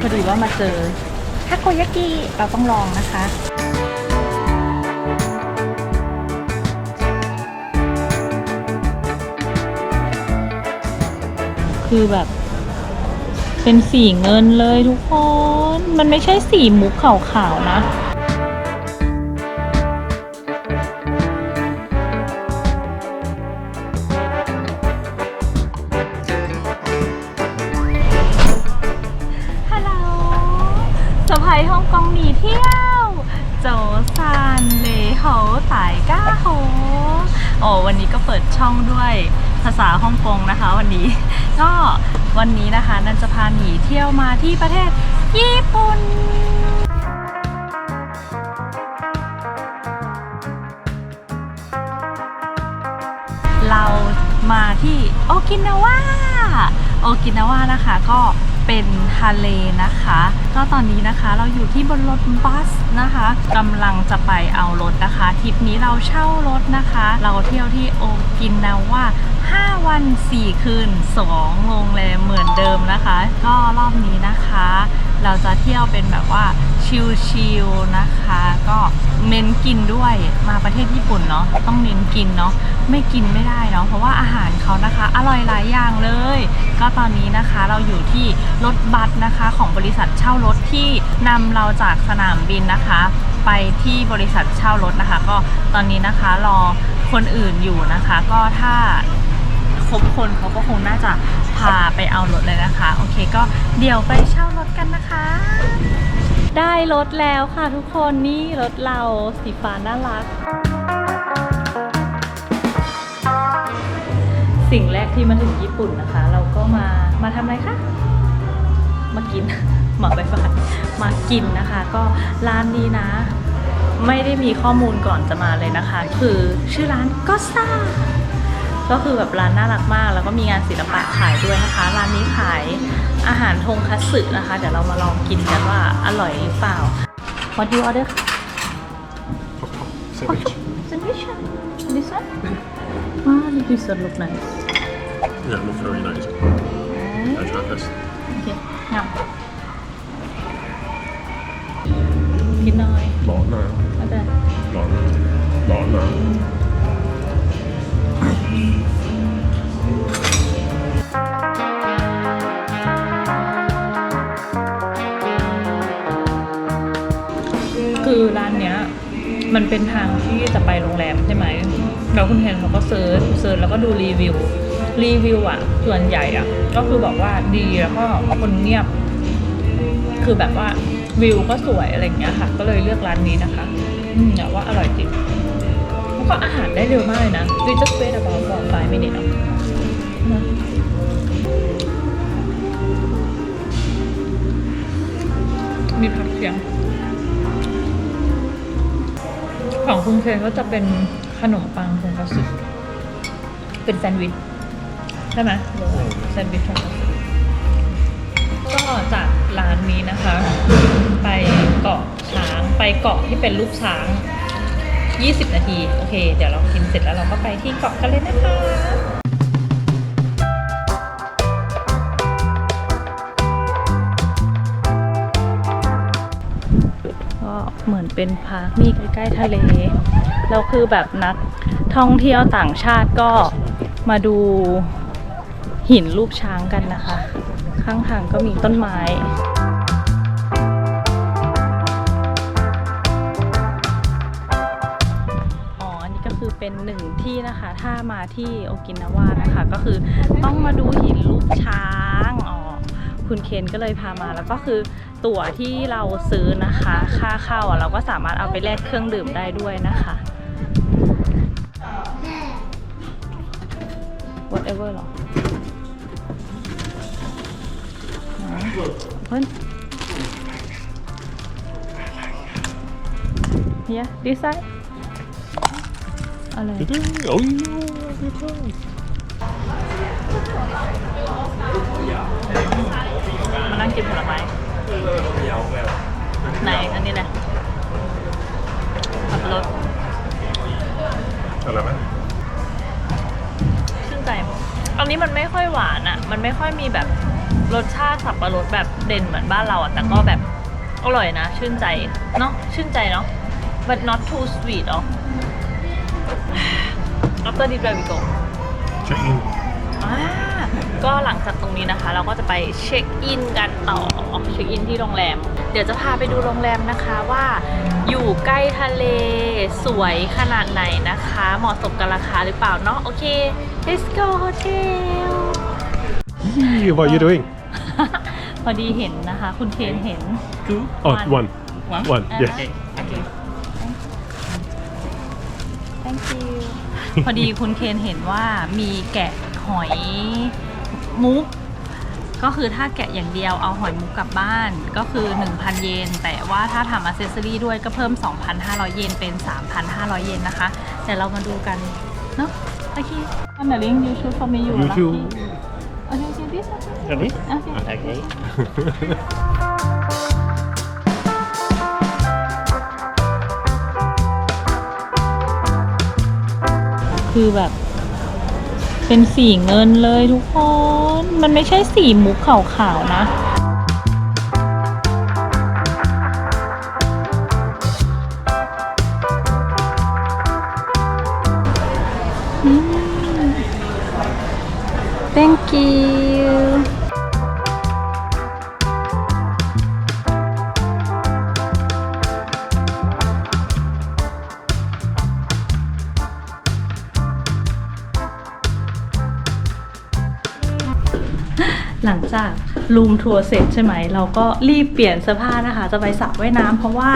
พอดีว่ามาเจอทาโกยากิเราต้องลองนะคะคือแบบ เป็นสีเงินเลยทุกคน มันไม่ใช่สีมุกขาวๆนะ นเลโหตายก้าโหโอ้วันนี้ก็เปิดช่องด้วยภาษาฮ่องกงนะคะ วันนี้ก็วันนี้นะคะนันจะพาหนีเที่ยวมาที่ประเทศญี่ปุ่นเรามาที่โอกินาวาโอกินาวานะคะก็เป็นทะเลนะคะ ก็ตอนนี้นะคะเราอยู่ที่บนรถบัสนะคะกำลังจะไปเอารถนะคะทริปนี้เราเช่ารถนะคะ เราเที่ยวที่โอกินาว่า5 วัน 4 คืน 2 โรงแรมเหมือนเดิมนะคะ ก็รอบนี้นะคะ เราจะเที่ยวเป็นแบบว่าชิลๆนะคะ ก็เน้นกินด้วยมาประเทศญี่ปุ่นเนาะต้องเน้นกินเนาะไม่กินไม่ได้เนาะเพราะว่าอาหารเขานะคะ อร่อยหลายอย่างเลย ก็ตอนนี้นะคะเราอยู่ที่รถบัสนะคะ ของบริษัทเช่ารถที่นำเราจากสนามบินนะคะ ไปที่บริษัทเช่ารถนะคะ ก็ตอนนี้นะคะรอคนอื่นอยู่นะคะ ก็ถ้า ครบคนเขาก็คงน่าจะพาไปเอารถเลยนะคะ โอเคก็เดี๋ยวไปเช่ารถกันนะคะ ได้รถแล้วค่ะทุกคนนี่รถเราสีฟ้าน่ารัก สิ่งแรกที่มาถึงญี่ปุ่นนะคะ เราก็มามาทำอะไรคะมากินหมาใบฟานมากินนะคะ ก็ร้านนี้นะ ไม่ได้มีข้อมูลก่อนจะมาเลยนะคะ คือชื่อร้านก็ซ่า ก็คือแบบร้านน่ารักมาก แล้วก็มีงานศิลปะขายด้วยนะคะ ร้านนี้ขายอาหารทงคัตสึนะคะ เดี๋ยวเรามาลองกินกันว่าอร่อยหรือเปล่า What do you order Sandwich. sandwich this one ah this one look nice Yeah, look very nice. I try this. โอเคงับกินหน่อย ร้อนนะก็ได้ร้อนร้อนนะ มันเป็นทางที่จะไปโรงแรมใช่ไหมแล้วคุณเฮนเขาก็เซิร์ชเซิร์ชแล้วก็ดูรีวิว รีวิวอะส่วนใหญ่อะก็คือบอกว่าดีแล้วก็คนเงียบ คือแบบว่าวิวก็สวยอะไรเงี้ยค่ะ ก็เลยเลือกร้านนี้นะคะ อืมแต่ว่าอร่อยจริงแล้วก็อาหารได้เร็วมากเลยนะ we just wait about for five minutes นะมีผักเคียง ของคุณเคนก็จะเป็นขนมปังทงคัตสึเป็นแซนด์วิชใช่ไหมแซนด์วิชทงคัตสึก็จากร้านนี้นะคะ ไปเกาะช้างไปเกาะที่เป็นรูปช้าง 20 นาที โอเค เดี๋ยวเรากินเสร็จแล้วเราก็ไปที่เกาะกันเลยนะคะ เหมือนเป็นพาร์คนี่ใกล้ๆทะเลแล้วคือแบบนักท่องเที่ยวต่างชาติก็มาดูหินรูปช้างกันนะคะ ข้างทางก็มีต้นไม้อ๋ออันนี้ก็คือเป็นหนึ่งที่นะคะ ถ้ามาที่โอกินาวานะคะ ก็คือต้องมาดูหินรูปช้าง คุณเคนก็เลยพามา แล้วก็คือตั๋วที่เราซื้อนะคะ ค่าเข้าเราก็สามารถเอาไปแลกเครื่องดื่มได้ด้วยนะคะ whatever หรอไหนเพิ่อน yeah this side อะไรโอ้ยมานั่ งกินผลไม้ไหนอันนี้แหละขับรถอะไรไหมชื่นใจอันนี้มันไม่ค่อยหวานอะ มันไม่ค่อยมีแบบรสชาติสับปะรดแบบเด่นเหมือนบ้านเราอะ แต่ก็แบบอร่อยนะ ชื่นใจ เนาะชื่นใจเนาะ but not too sweet อ๋อ after this where we go Check in. อ่าก็หลังจากตรงนี้นะคะ เราก็จะไปเช็คอินกันต่อเช็คอินที่โรงแรม เดี๋ยวจะพาไปดูโรงแรมนะคะว่าอยู่ใกล้ทะเลสวยขนาดไหนนะคะ เหมาะสมกับราคาหรือเปล่าเนาะโอเค let's go hotel Yee, what are you doing? พอดีเห็นนะคะ คุณเคนเห็น Oh, One. one. One? One, อ่า yes. Okay. thank you พอดีคุณเคนเห็นว่ามีแกะหอย มุก ก็คือถ้าแกะอย่างเดียวเอาหอยมุกกลับบ้านก็คือ 1,000 เยน แต่ว่าถ้าทำอ c เซสซอรี่ด้วยก็เพิ่ม 2,500 เยนเป็น 3,500 เยนนะคะ แต่เรามาดูกันเนาะโอเคอันไหนลิงยูชูฟอร์มีอยู่ You too. โอเคโอเคดิส Ready? โอเค Okay. คือแบบ เป็นสีเงินเลยทุกคน มันไม่ใช่สีมุกขาวๆนะอืม thank you รูมทัวร์เสร็จใช่ไหม เราก็รีบเปลี่ยนเสื้อผ้านะคะ จะไปสระว่ายน้ำเพราะว่า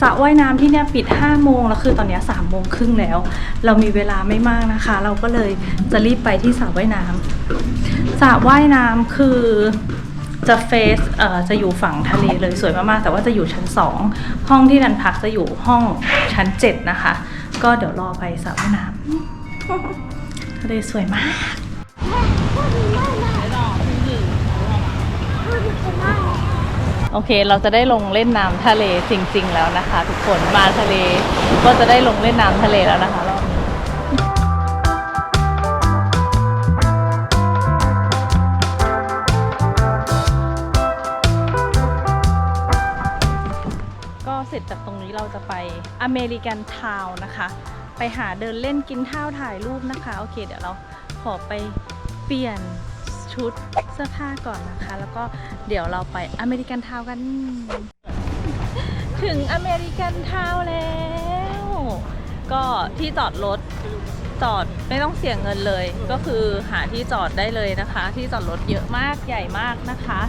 สระว่ายน้ำที่เนี่ยปิด5โมงแล้วคือตอนนี้3โมงครึ่งแล้ว เรามีเวลาไม่มากนะคะ เราก็เลยจะรีบไปที่สระว่ายน้ำสระว่ายน้ำคือจะเฟสเอ่อจะอยู่ฝั่งทะเลเลยสวยมากๆ แต่ว่าจะอยู่ชั้น 2 ห้องที่นันพักจะอยู่ห้องชั้น 7 นะคะ ก็เดี๋ยวรอไปสระว่ายน้ำทะเลสวยมาก โอเค เราจะได้ลงเล่นน้ำทะเลจริง ๆ แล้วนะคะ ทุกคนมาทะเลก็จะได้ลงเล่นน้ำทะเลแล้วนะคะรอบนี้ก็เสร็จจากตรงนี้เราจะไปอเมริกันทาวน์นะคะ ไปหาเดินเล่นกินข้าวถ่ายรูปนะคะ โอเค เดี๋ยวเราขอไปเปลี่ยน ชุดเสื้อผ้าก่อนนะคะ แล้วก็เดี๋ยวเราไปอเมริกันทาวกัน ถึงอเมริกันทาวแล้ว ก็ที่จอดรถจอดไม่ต้องเสียเงินเลย ก็คือหาที่จอดได้เลยนะคะ ที่จอดรถเยอะมากใหญ่มากนะคะ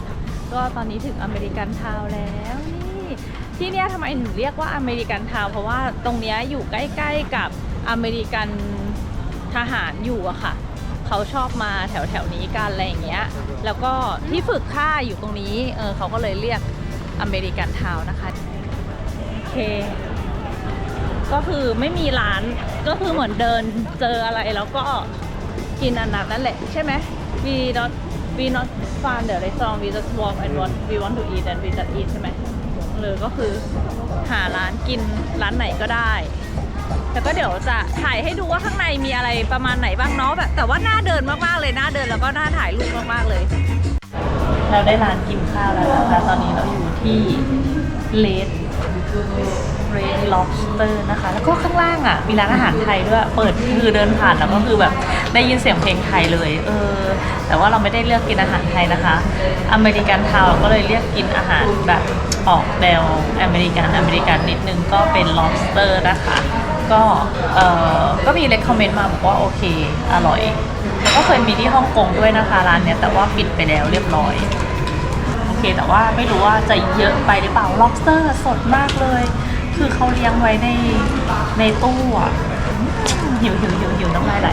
ก็ตอนนี้ถึงอเมริกันทาวแล้วนี่ที่เนี้ยทำไมหนูเรียกว่าอเมริกันทาวเพราะว่าตรงเนี้ยอยู่ใกล้ๆกับอเมริกันทหารอยู่อะค่ะ เขาชอบมาแถวแถวๆนี้กันอะไรอย่างเงี้ย แล้วก็ที่ฝึกค่ายอยู่ตรงนี้ เออเขาก็เลยเรียกอเมริกันทาวน์นะคะ โอเค ก็คือไม่มีร้าน ก็คือเหมือนเดินเจออะไรแล้วก็กินอันนั้นนั่นแหละ ใช่ไหม we not we not find the restaurant we just walk and what we want to eat and we just eat ใช่ไหมหรือก็คือหาร้านกินร้านไหนก็ได้ แต่ก็เดี๋ยวจะถ่ายให้ดูว่าข้างในมีอะไรประมาณไหนบ้างเนาะแบบแต่ว่าน่าเดินมากๆเลยน่าเดินแล้วก็น่าถ่ายรูปมากๆเลย เราได้ร้านกินข้าวแล้วนะคะตอนนี้เราอยู่ที่เลดเรดล็อบสเตอร์นะคะ แล้วก็ข้างล่างอะ มีร้านอาหารไทยด้วย เปิดคือเดินผ่านแล้วก็คือแบบได้ยินเสียงเพลงไทยเลย เออ แต่ว่าเราไม่ได้เลือกกินอาหารไทยนะคะ อเมริกันทาวก็เลยเรียกกินอาหารแบบออกแนวอเมริกันอเมริกันนิดนึงก็เป็น lobster นะคะ ก็เออก็มี recommend มาบอกว่าโอเค อร่อย แล้วก็เคยมีที่ฮ่องกงด้วยนะคะร้านเนี้ยแต่ว่าปิดไปแล้วเรียบร้อย โอเค แต่ว่าไม่รู้ว่าจะเยอะไปหรือเปล่า lobster สดมากเลย คือเขาเลี้ยงไว้ในในตู้อะหิวหิวหิวหิวน้ำลายไหล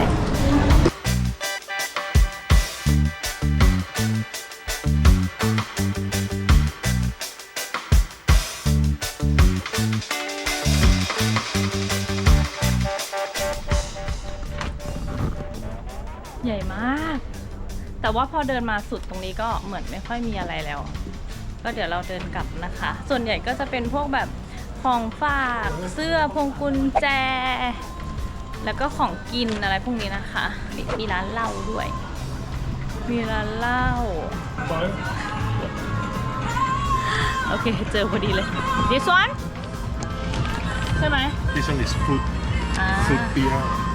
แต่ว่าพอเดินมาสุดตรงนี้ก็เหมือนไม่ค่อยมีอะไรแล้ว ก็เดี๋ยวเราเดินกลับนะคะ ส่วนใหญ่ก็จะเป็นพวกแบบของฝากเสื้อพวงกุญแจ แล้วก็ของกินอะไรพวกนี้นะคะ มีมีร้านเหล้าด้วย มีร้านเหล้า Fine. โอเค เจอพอดีเลย this one ใช่ไหม This one is fruit, อ่า fruit beer, อ่า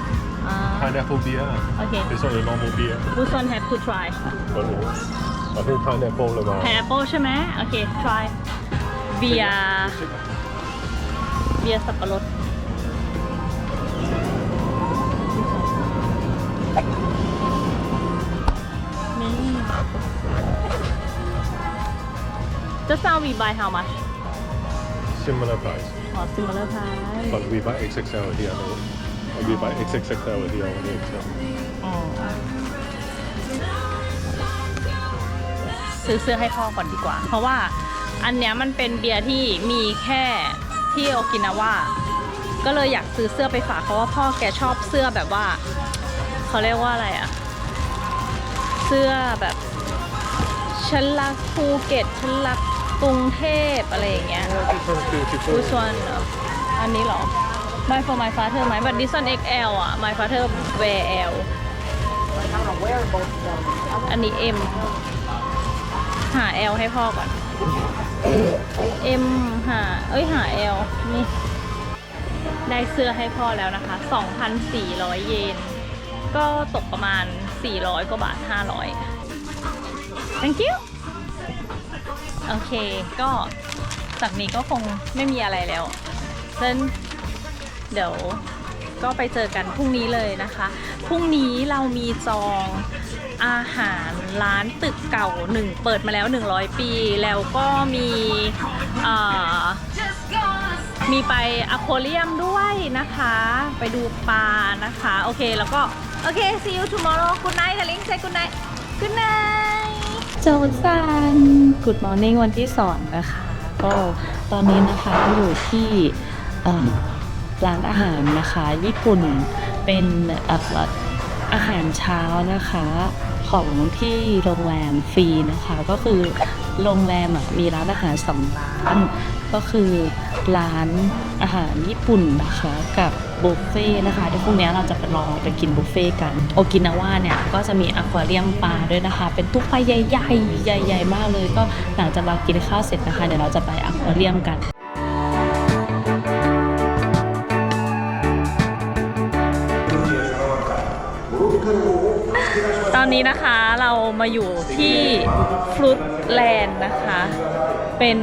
pineapple beer. โอเค It's not a normal beer. which one have to try But I think pineapple about. pineapple ใช่ไหมโอเค try เบียร์เบียร์สับปะรดนี่ just now we buy how much Similar price. อ๋อ similar price But we buy XXL here. No? We buy XXXL here only XL. อ๋อซื้อเสื้อให้พ่อก่อนดีกว่า เพราะว่าอันเนี้ยมันเป็นเบียร์ที่มีแค่ที่โอกินาว่าก็เลยอยากซื้อเสื้อไปฝากเพราะว่าพ่อแกชอบเสื้อแบบว่าเขาเรียกว่าอะไรอะเสื้อแบบฉันรักภูเก็ตฉันรักกรุงเทพอะไรอย่างเงี้ย This one's beautiful. Which one เหรออันนี้เหรอ My for my father ไหม but this one XL อะ my father wear L อันนี้ M หา L ให้พ่อก่อน M หา เอ้ยหา L นี่ ได้เสื้อให้พ่อแล้วนะคะ 2,400 เยน ก็ตกประมาณ 400 กว่าบาท 500 thank you โอเค ก็จากนี้ก็คงไม่มีอะไรแล้วฉัน เดี๋ยวก็ไปเจอกันพรุ่งนี้เลยนะคะ พรุ่งนี้เรามีจองอาหารร้านตึกเก่าหนึ่งเปิดมาแล้ว 100 ปี แล้วก็มีมีไปอควาเรียมด้วยนะคะ ไปดูปลานะคะ โอเคแล้วก็ โอเค see you tomorrow good night ทลิง say good night good night โจซัน Good morning วันที่สองนะคะ ก็ตอนนี้นะคะอยู่ที่ ร้านอาหารนะคะ ญี่ปุ่นเป็นอาหารเช้านะคะ ของที่โรงแรมฟรีนะคะ ก็คือโรงแรมมีร้านอาหารสองร้าน ก็คือร้านอาหารญี่ปุ่นนะคะกับบุฟเฟ่ต์นะคะเดี๋ยวพรุ่งนี้เราจะไปลองไปกินบุฟเฟ่ต์กัน โอกินาว่าเนี่ยก็จะมีอควาเรียมปลาด้วยนะคะ เป็นตู้ปลาใหญ่ๆใหญ่ๆมากเลย ก็หลังจากเรากินข้าวเสร็จนะคะเดี๋ยวเราจะไปอควาเรียมกัน ตอนนี้นะคะเรามาอยู่ที่ฟรุตแลนด์นะคะ เป็น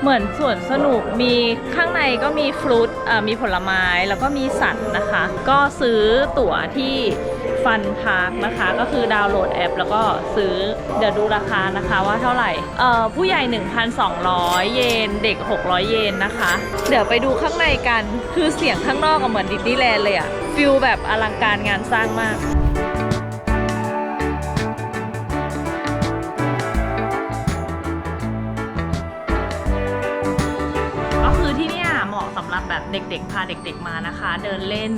เหมือนสวนสนุกมีข้างในก็มีฟรุตมีผลไม้แล้วก็มีสัตว์นะคะ ก็ซื้อตั๋วที่ ฟันพาร์คนะคะ ก็คือดาวน์โหลดแอป แล้วก็ซื้อเดี๋ยวดูราคานะคะว่าเท่าไหร่เอ่อผู้ใหญ่ 1,200 เยน เด็ก 600 เยนนะคะ เดี๋ยวไปดูข้างในกันคือเสียงข้างนอกอะเหมือนดิสนีย์แลนด์เลยอะฟิลแบบอลังการงานสร้างมากก็คือที่เนี่ยเหมาะสำหรับแบบเด็กๆ พาเด็กๆมานะคะ เดินเล่น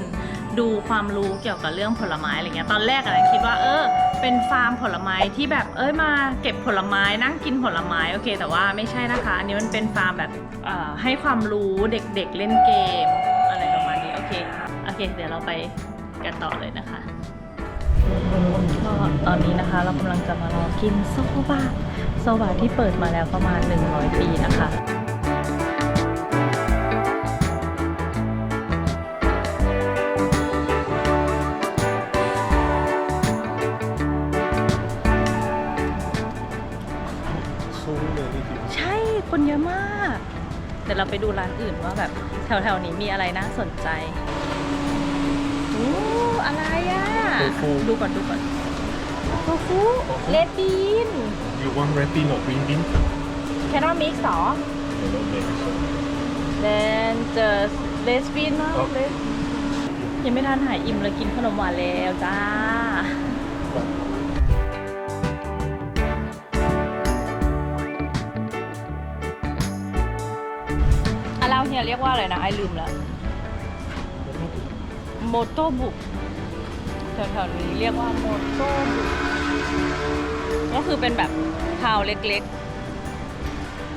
ดูความรู้เกี่ยวกับเรื่องผลไม้อะไรเงี้ยตอนแรกอะนะคิดว่าเออ เป็นฟาร์มผลไม้ที่แบบเอ้ยมาเก็บผลไม้นั่งกินผลไม้โอเค แต่ว่าไม่ใช่นะคะ อันนี้มันเป็นฟาร์มแบบให้ความรู้เด็กๆเล่นเกม อะไรประมาณนี้โอเคโอเค เดี๋ยวเราไปกันต่อเลยนะคะก็ตอนนี้นะคะเรากำลังจะมารอกินโซบะโซบะที่เปิดมาแล้วประมาณ 100 ปีนะคะ เดี๋ยวเราไปดูร้านอื่นว่าแบบแถวๆนี้มีอะไรน่าสนใจอู้อะไรอะโทฟู ดูก่อนดูก่อนโทฟูเลดบีน You want red bean or green bean? cannot mix หรอ I don't make so. then just less bean เนอะครับ less ยังไม่ทันหายอิ่มเลยกินขนมหวานแล้วจ้า เราเฮียเรียกว่าอะไรนะไอลืมแล้วโมโตบุกแถวๆนี้เรียกว่าโมโตบุกก็คือเป็นแบบทาวเล็ก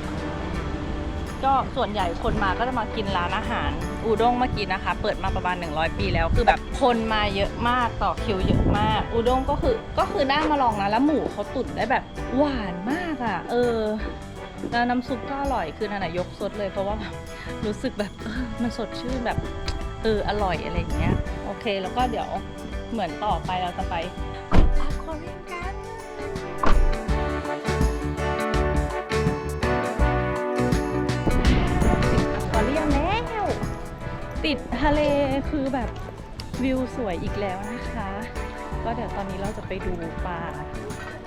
ๆ ก็ส่วนใหญ่คนมาก็จะมากินร้านอาหาร อูด้งเมื่อกี้นะคะ เปิดมาประมาณ 100 ปีแล้ว คือแบบคนมาเยอะมากต่อคิวเยอะมาก อูด้งก็คือก็คือน่ามาลองนะแล้วหมูเขาตุ๋นได้แบบหวานมากอะ่ะ เออ แล้วน้ำซุปก็อร่อยคือนันนะยกซดเลยเพราะว่าแบบรู้สึกแบบเออมันสดชื่นแบบเอออร่อยอะไรอย่างเงี้ยโอเคแล้วก็เดี๋ยวเหมือนต่อไปเราจะไปอควาเรียมกันอควาเรียมแล้วติดทะเลคือแบบวิวสวยอีกแล้วนะคะ ก็เดี๋ยวตอนนี้เราจะไปดูปลา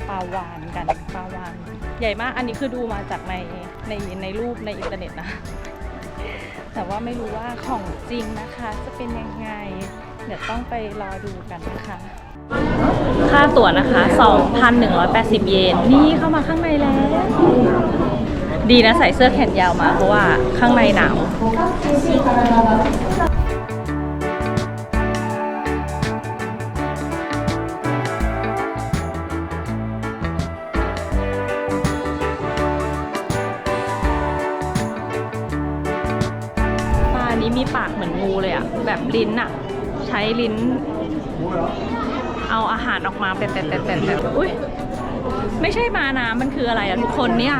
ปลาวานกันปลาวาน ใหญ่มาก อันนี้คือดูมาจากในในในรูปในอินเทอร์เน็ตนะ แต่ว่าไม่รู้ว่าของจริงนะคะ จะเป็นยังไง เดี๋ยวต้องไปรอดูกันนะคะ ค่าตั๋วนะคะ 2,180 เยน นี่เข้ามาข้างในแล้ว ดีนะใส่เสื้อแขนยาวมาเพราะว่าข้างในหนาว ลิ้นอะใช้ลิ้น เอาอาหารออกมาเป็นแต่แต่แต่แต่อุ้ยไม่ใช่มานามันคืออะไรอะทุกคนเนี่ย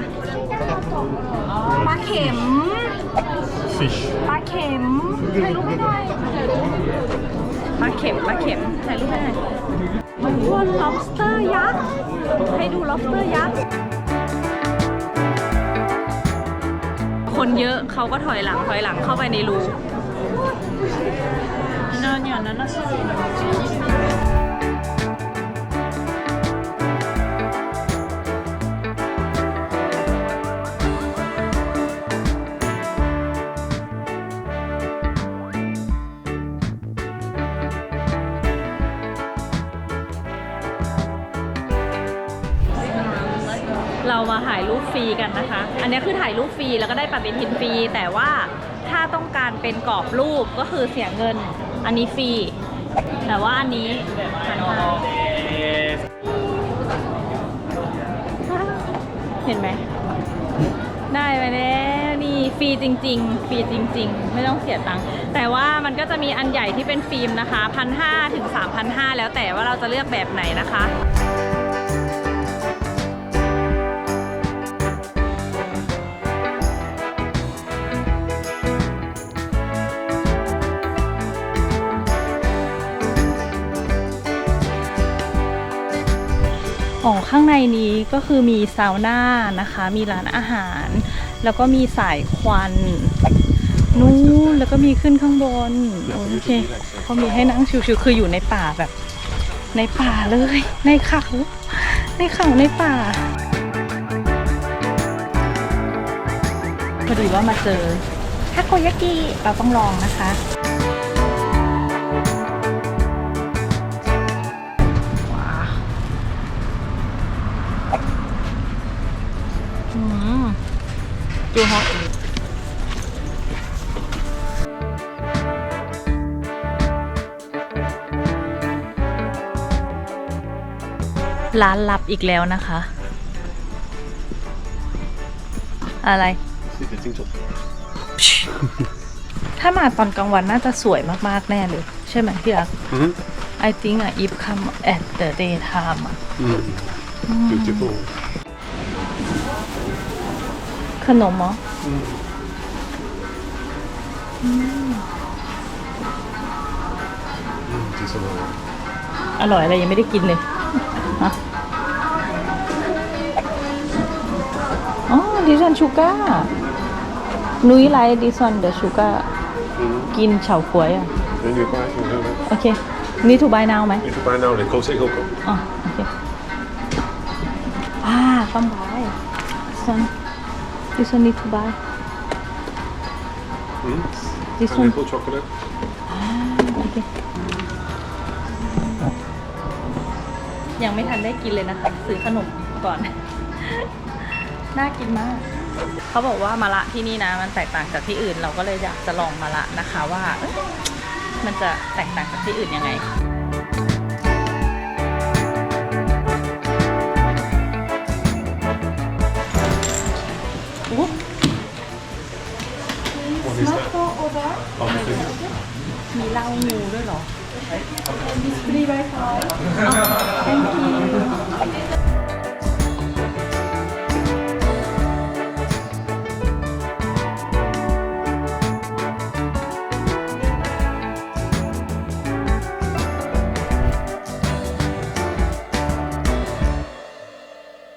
ปลาเข็ม Fish. ปลาเข็มถ่ายรูปไม่ได้ปลาเข็มปลาเข็มถ่ายรูปไม่ได้มันว่า lobster ยักษ์ให้ดู lobster ยักษ์คนเยอะเขาก็ถอยหลังถอยหลังเข้าไปในรูน อนนั้นนะเรามาถ่ายรูปฟรีกันนะคะ อันนี้คือถ่ายรูปฟรีแล้วก็ได้ปฏิทินฟรีแต่ว่า ต้องการเป็นกรอบรูปก็คือเสียเงิน อันนี้ฟรี แต่ว่าอันนี้หันเห็นไหม ได้ไปแล้วนี่ฟรีจริง ๆ ฟรีจริง ๆ ไม่ต้องเสียตังค์ แต่ว่ามันก็จะมีอันใหญ่ที่เป็นฟิล์มนะคะพันห้าถึงสามพันห้าแล้วแต่ว่าเราจะเลือกแบบไหนนะคะ ขอข้างในนี้ก็คือมีซาวน่านะคะ มีร้านอาหาร แล้วก็มีสายควันนู้นแล้วก็มีขึ้นข้างบน โอเคเขามีให้นั่งชิวๆคืออยู่ในป่าแบบ ในป่าเลย ในเขาในเขาในป่าพอดีว่ามาเจอทาโกยากิเราต้องลองนะคะ จูฮอกร้านลับอีกแล้วนะคะ อะไร Lite ting ถ้ามาตอนกลางวันน่าจะสวยมาก ๆ แน่เลย ใช่ไหมพี่รัก Mhm. I think อะ if come at the daytime อะ Mm. Beautiful. ขนมเหรอ Mm, det är så bra. อร่อยอะไรยังไม่ได้กินเลยฮะอ๋อดิซันชูก้านุ้ยไลท์ดิซันเดอะชูก้า Mm. กินเฉาก๊วยอะ Den är ju bara en huvud. โอเค นี่ถูกใบนาวไหม Inte bara namn, det kostar ihop. อ๋อโอเคอ่าต้องบายดิซัน ดิซันนี่ถูกใบ Mm. This A one little chocolate. โอเคยังไม่ทันได้กินเลยนะคะ ซื้อขนมก่อน น่ากินมาก เขาบอกว่ามาละที่นี่นะ มันแตกต่างจากที่อื่น เราก็เลยอยากจะลองมาละนะคะว่าเอ๊ะมันจะแตกต่างจากที่อื่นยังไง ระมีเล่างูด้วยเหรอ รีไวท์ไฟ thank you